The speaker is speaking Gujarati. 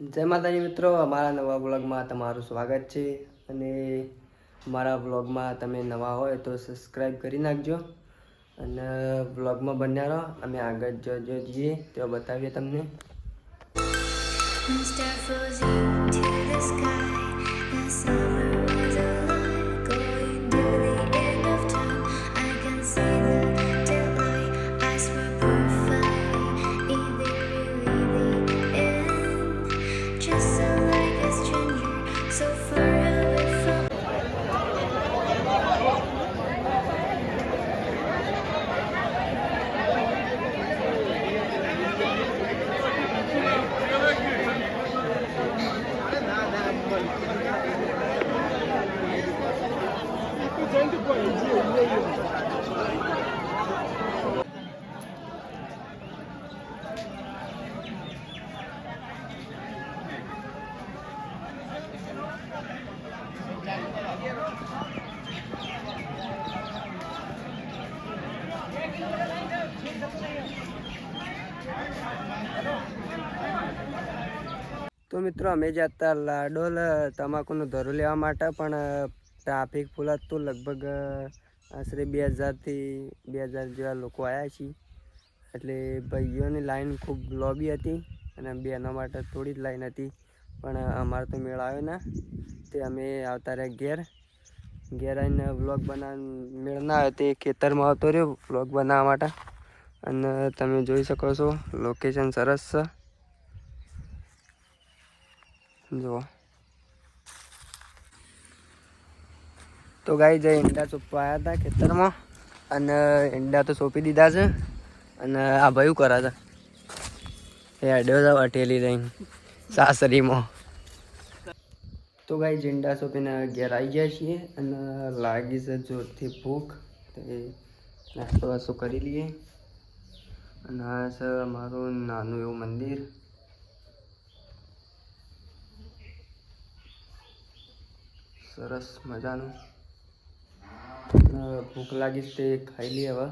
જય માતાજી મિત્રો, અમારા નવા બ્લોગમાં તમારું સ્વાગત છે. અને અમારા બ્લોગમાં તમે નવા હોય તો સબસ્ક્રાઈબ કરી નાખજો. અને બ્લોગમાં બન્યા રહો, અમે આગળ જો જઈએ તો બતાવીએ તમને. તો મિત્રો, અમે જતા લાડોલ તમાકુનું ધરું લેવા માટે પણ ટ્રાફિક હતું લગભગ આશરે બે હજારથી, બે હજાર જેવા લોકો આવ્યા છીએ. એટલે ભાઈઓની લાઈન ખૂબ લોબી હતી અને બેનો માટે થોડી જ લાઈન હતી. પણ અમારે તો મેળ આવ્યો ના. તે અમે આવતા રહ્યા ઘેર. ઘેર આવીને વ્લોગ બનાવ, મેળ ના આવ્યો, તે ખેતરમાં આવતો રહ્યો વ્લોગ બનાવવા માટે. અને તમે જોઈ શકો છો લોકેશન સરસ છે. જુઓ. તો ગાઈ જે ઈંડા ચોપવા આવ્યા હતા ખેતરમાં, અને ઈંડા તો સોંપી દીધા છે, અને આ ભાઈ કરા હતા એ અડ્યો હતા અટેલી રહીને સાસરીમાં. તો ગાઈ ઝીંડા સોંપીને ઘેર આવી ગયા છીએ, અને લાગી છે જોરથી ભૂખ. તો એ નાસ્તો વાસ્તો કરી લઈએ. અને આ છે અમારું નાનું એવું મંદિર. સરસ મજાનું. ભૂખ લાગી તે ખાઈ લઈએ હવે.